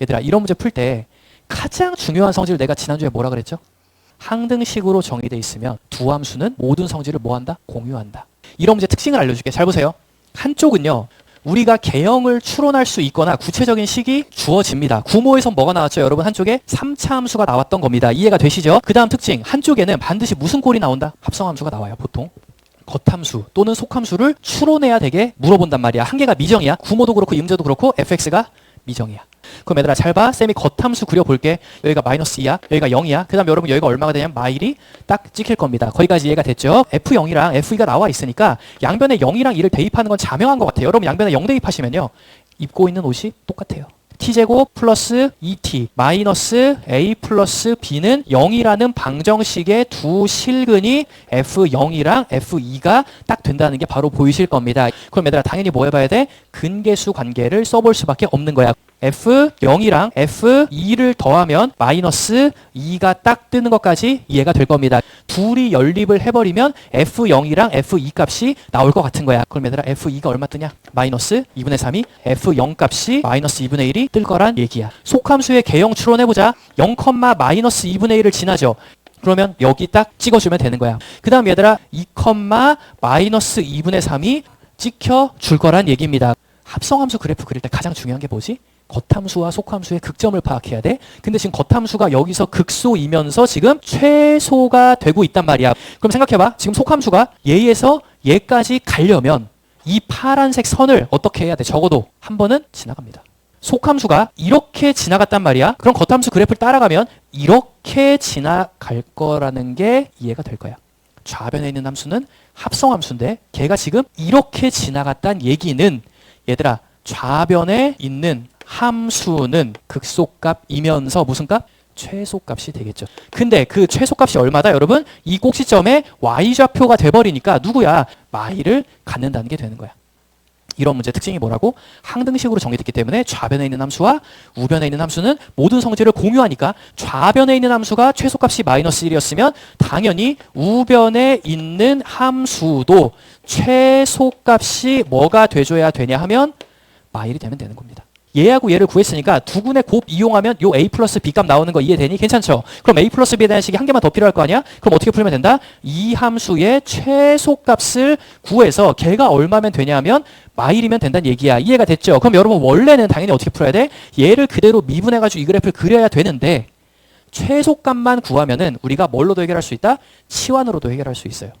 얘들아 이런 문제 풀 때 가장 중요한 성질을 내가 지난주에 뭐라 그랬죠? 항등식으로 정의돼 있으면 두 함수는 모든 성질을 뭐한다? 공유한다. 이런 문제 특징을 알려줄게. 잘 보세요. 한쪽은요. 우리가 개형을 추론할 수 있거나 구체적인 식이 주어집니다. 구모에서 뭐가 나왔죠? 여러분 한쪽에 3차 함수가 나왔던 겁니다. 이해가 되시죠? 그 다음 특징 한쪽에는 반드시 무슨 꼴이 나온다? 합성함수가 나와요. 보통. 겉함수 또는 속함수를 추론해야 되게 물어본단 말이야. 한 개가 미정이야. 구모도 그렇고 임자도 그렇고 fx가 미정이야. 그럼 얘들아 잘 봐. 쌤이 겉함수 그려볼게. 여기가 마이너스 2야. 여기가 0이야. 그 다음 여러분 여기가 얼마가 되냐면 마일이 딱 찍힐 겁니다. 거기까지 이해가 됐죠? F0이랑 F2가 나와 있으니까 양변에 0이랑 2를 대입하는 건 자명한 것 같아요. 여러분 양변에 0 대입하시면요. 입고 있는 옷이 똑같아요. t제곱 플러스 2t 마이너스 a 플러스 b는 0이라는 방정식의 두 실근이 f0이랑 f2가 딱 된다는 게 바로 보이실 겁니다. 그럼 얘들아 당연히 뭐 해봐야 돼? 근계수 관계를 써볼 수밖에 없는 거야. F0이랑 f2를 더하면 마이너스 2가 딱 뜨는 것까지 이해가 될 겁니다. 둘이 연립을 해버리면 f0이랑 f2 값이 나올 것 같은 거야. 그럼 얘들아 f2가 얼마 뜨냐? 마이너스 2분의 3이 f0 값이 마이너스 2분의 1이 뜰 거란 얘기야. 속함수의 개형 추론해보자. 0, 마이너스 2분의 1을 지나죠. 그러면 여기 딱 찍어주면 되는 거야. 그 다음 얘들아 2, 마이너스 2분의 3이 찍혀줄 거란 얘기입니다. 합성함수 그래프 그릴 때 가장 중요한 게 뭐지? 겉함수와 속함수의 극점을 파악해야 돼. 근데 지금 겉함수가 여기서 극소이면서 지금 최소가 되고 있단 말이야. 그럼 생각해봐. 지금 속함수가 얘에서 얘까지 가려면 이 파란색 선을 어떻게 해야 돼? 적어도 한 번은 지나갑니다. 속함수가 이렇게 지나갔단 말이야. 그럼 겉함수 그래프를 따라가면 이렇게 지나갈 거라는 게 이해가 될 거야. 좌변에 있는 함수는 합성함수인데 걔가 지금 이렇게 지나갔단 얘기는 얘들아 좌변에 있는 함수는 극소값이면서 무슨 값? 최소값이 되겠죠. 근데 그 최소값이 얼마다 여러분? 이 꼭지점에 y좌표가 돼버리니까 누구야? 마이를 갖는다는 게 되는 거야. 이런 문제 특징이 뭐라고? 항등식으로 정의됐기 때문에 좌변에 있는 함수와 우변에 있는 함수는 모든 성질을 공유하니까 좌변에 있는 함수가 최소값이 마이너스 1이었으면 당연히 우변에 있는 함수도 최소값이 뭐가 돼줘야 되냐 하면 마일이 되면 되는 겁니다. 얘하고 얘를 구했으니까 두 군의 곱 이용하면 요 a 플러스 b 값 나오는 거 이해되니? 괜찮죠? 그럼 a 플러스 b에 대한 식이 한 개만 더 필요할 거 아니야? 그럼 어떻게 풀면 된다? 이 함수의 최소값을 구해서 걔가 얼마면 되냐면 마일이면 된다는 얘기야. 이해가 됐죠? 그럼 여러분 원래는 당연히 어떻게 풀어야 돼? 얘를 그대로 미분해가지고 이 그래프를 그려야 되는데 최소값만 구하면은 우리가 뭘로도 해결할 수 있다? 치환으로도 해결할 수 있어요.